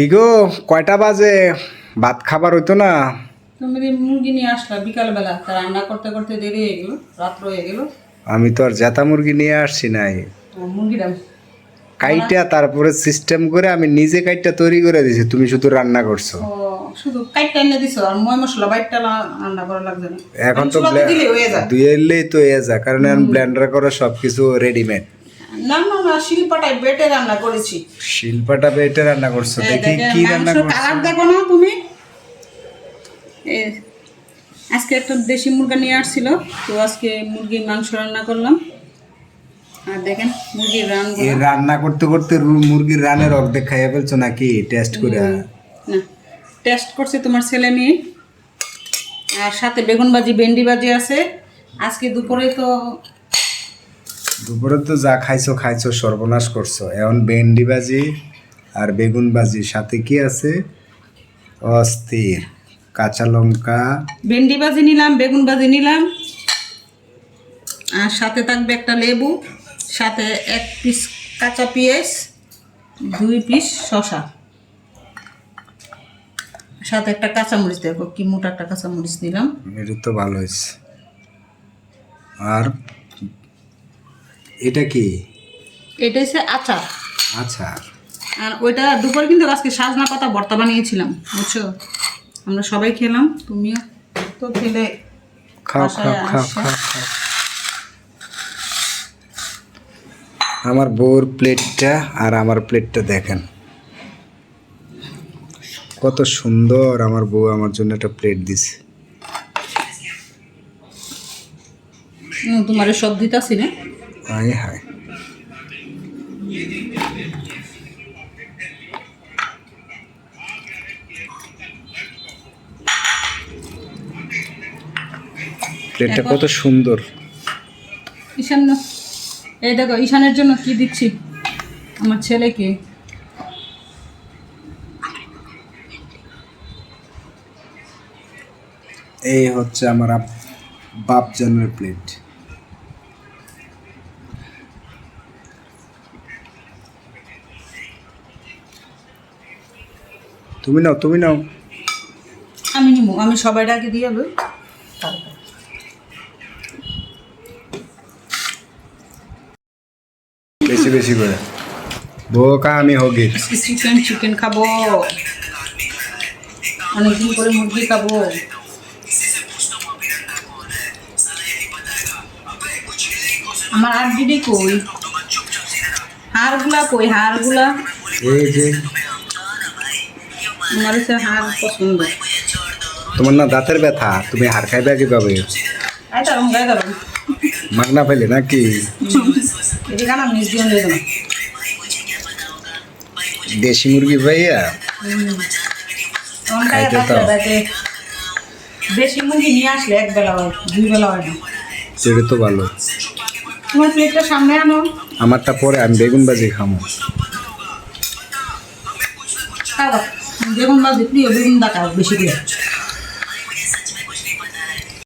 কি গো কয়টা বাজে? ভাত খাবার হইতো না। তুমি মুরগি নিয়ে আসলা বিকালবেলা তা রান্না করতে করতে দেরি হয়ে গেল রাত্র হয়ে গেল। আমি তো আর জেতা মুরগি নিয়ে আসছি নাই। তো মুরগিটা কাইটা তারপরে সিস্টেম করে আমি নিজে কাইটা তৈরি করে দিয়েছি তুমি শুধু রান্না করছ। ও শুধু কাইটটা এনে দিছো আর ময় মশলা বাইটটা রান্না করা লাগবে এখন তো মশলা দিলে হয়ে যায়। তো কারণ ব্লেন্ডার করে সবকিছু রেডিমেড না না না শিলপাটায় বেটে রান্না করেছি। শিল্পাটা বেটে রান্না করছ? দেখি কি রান্না করছ? কালার দেখো না তুমি। আজকে একটা দেশি মুরগা নিয়ে আসছিল তো আজকে মুরগির মাংস রান্না করলাম। আর দেখেন মুরগির রান এই রান্না করতে করতে মুরগির রানের অর্ধেক খাইয়ে ফেলছো নাকি? টেস্ট করে না টেস্ট করছে তোমার ছেলে মেয়ে। আর সাথে বেগুন ভাজি ভেন্ডি ভাজি আছে। আজকে দুপুরে তো দুপুরে তো যা খাইছো খাইছো সর্বনাশ করছ। এখন ভেন্ডি ভাজি আর বেগুন ভাজি। সাথে কি আছে? অস্থির। কাঁচা লঙ্কা। ভেন্ডি ভাজি নিলাম বেগুন ভাজি নিলাম। আর সাথে থাকবে একটা লেবু সাথে এক পিস কাঁচা পেঁয়াজ দুই পিস শসা। সাথে একটা কাঁচামরিচ দেখো কি মোটা একটা কাঁচামরিচ নিলাম। এটা তো ভালো হয়েছে। আর এটা কি? এটা হচ্ছে আচার। আচ্ছা আর ওইটা দুপুরে কিন্তু আজকে সাজনা পাতা ভর্তা বানিয়েছিলাম বুঝছ? আমরা সবাই খেলাম তুমিও। তো খেলে খাও খাও খাও খাও খাও। আমার বউর প্লেটটা আর আমার প্লেটটা দেখেন। কত সুন্দর আমার বউ আমার জন্য একটা প্লেট দিছে। তোমার সব দিতাছি না হায় হায়। প্লেটটা কত সুন্দর। ঈশান এই দেখো ঈশানের জন্য কি দিচ্ছি? আমার ছেলেকে। এই হচ্ছে আমার বাপ জন্মের প্লেট। তুমি নাও তুমি নাও। আমি নিবো আমি সবাই ডাকে দিয়ে যাব বেশি বেশি করে। বোকা আমি হোগি চিকেন চিকেন খাব। অনেকদিন করে মুরগি খাব। আমার আর দিদি কই? হাড়গুলা কই? হাড়গুলা? এই যে। আমার হচ্ছে হাড় পছন্দ। তোমার না দাঁতের ব্যথা তুমি হার খাইবে কীভাবে? মাগনা ফেলে নাকি? দেশি মুরগি ভাইয়া? তখন খাইতে দাঁড়াতে দাও। মুরগি নিয়ে আসলে এক বেলা হয় দুই বেলা হয় না। সেটা তো ভালো। তোমার প্লেটটা সামনে আনো। আমারটা পরে আমি বেগুন ভাজি খামো। বেগুন মাছ প্রিয় বেগুন দেখা বেশি করে?